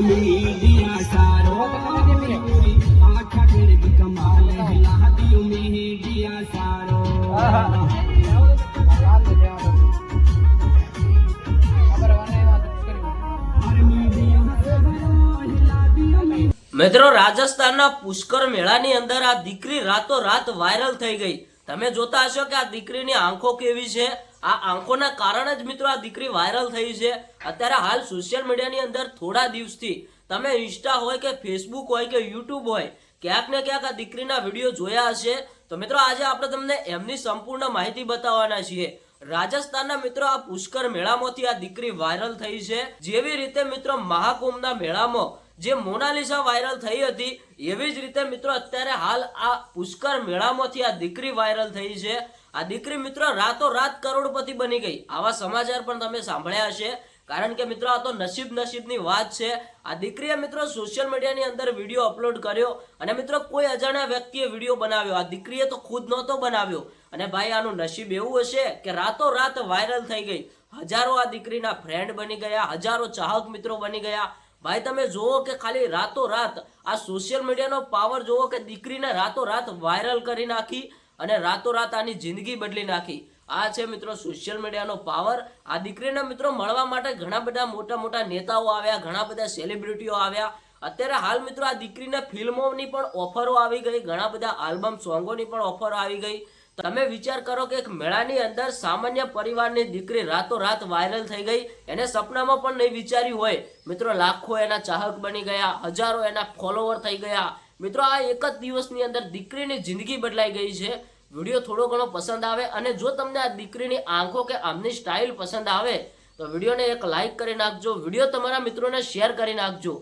મિત્રો, રાજસ્થાનના પુષ્કર મેળાની અંદર આ દીકરી રાતો રાત વાયરલ થઈ ગઈ. તમે જોતા હશો કે આ દીકરીની આંખો કેવી છે? આ આંખોના કારણે જ મિત્રો આ દીકરી વાયરલ થઈ છે. અત્યારે હાલ સોશિયલ મીડિયાની અંદર થોડા દિવસથી તમે ઇન્સ્ટા હોય કે ફેસબુક હોય કે યુટ્યુબ હોય, ક્યાંક ને ક્યાંક આ દીકરીના વીડિયો જોયા હશે. તો મિત્રો આજે આપણે તમને એમની સંપૂર્ણ માહિતી બતાવવાના છીએ. રાજસ્થાનના મિત્રો આ પુષ્કર મેળામાંથી આ દીકરી વાયરલ થઈ છે. જેવી રીતે મિત્રો મહાકુંભના મેળામાં જે મોનાલિસા વાયરલ થઈ હતી, એવી જ રીતે મિત્રો અત્યારે હાલ આ પુષ્કર મેળામાંથી આ દીકરી વાયરલ થઈ છે. આ દીકરી મિત્રો રાતો રાત કરોડપતિ બની ગઈ. આવા સમાચાર પણ તમે સાંભળ્યા હશે. કારણ કે મિત્રો આ તો નસીબ નસીબની વાત છે. આ દીકરીએ મિત્રો સોશિયલ મીડિયાની અંદર વીડિયો અપલોડ કર્યો અને મિત્રો કોઈ અજાણ્યા વ્યક્તિએ વીડિયો બનાવ્યો. આ દીકરીએ તો ખુદ નહોતો બનાવ્યો. અને ભાઈ, આનું નસીબ એવું હશે કે રાતો રાત વાયરલ થઈ ગઈ. હજારો આ દીકરીના ફ્રેન્ડ બની ગયા, હજારો ચાહક મિત્રો બની ગયા. ભાઈ, તમે જુઓ કે ખાલી રાતો રાત આ સોશિયલ મીડિયાનો પાવર જુઓ કે દીકરીને રાતો રાત વાયરલ કરી નાખી અને રાતો રાત આની જિંદગી બદલી નાખી. આ છે મિત્રો સોશિયલ મીડિયાનો પાવર આ દીકરીને મિત્રો મળવા માટે ઘણા બધા મોટા મોટા નેતાઓ આવ્યા, ઘણા બધા સેલિબ્રિટીઓ આવ્યા. અત્યારે હાલ મિત્રો આ દીકરીને ફિલ્મોની પણ ઓફરો આવી ગઈ, ઘણા બધા આલ્બમ સોંગોની પણ ઓફરો આવી ગઈ. તમે વિચાર કરો કે એક મેળાની અંદર સામાન્ય પરિવારની દીકરી રાતોરાત વાયરલ થઈ ગઈ, એને સપનામાં પણ નહીં વિચાર્યું હોય. મિત્રો, લાખો એના ચાહક બની ગયા, હજારો એના ફોલોવર થઈ ગયા. મિત્રો, આ એક જ દિવસની અંદર દીકરીની જિંદગી બદલાઈ ગઈ છે. વીડિયો થોડો ઘણો પસંદ આવે અને જો તમને આ દીકરીની આંખો કે આમની સ્ટાઇલ પસંદ આવે, તો વિડીયોને એક લાઇક કરી નાખજો. વીડિયો તમારા મિત્રોને શેર કરી નાખજો.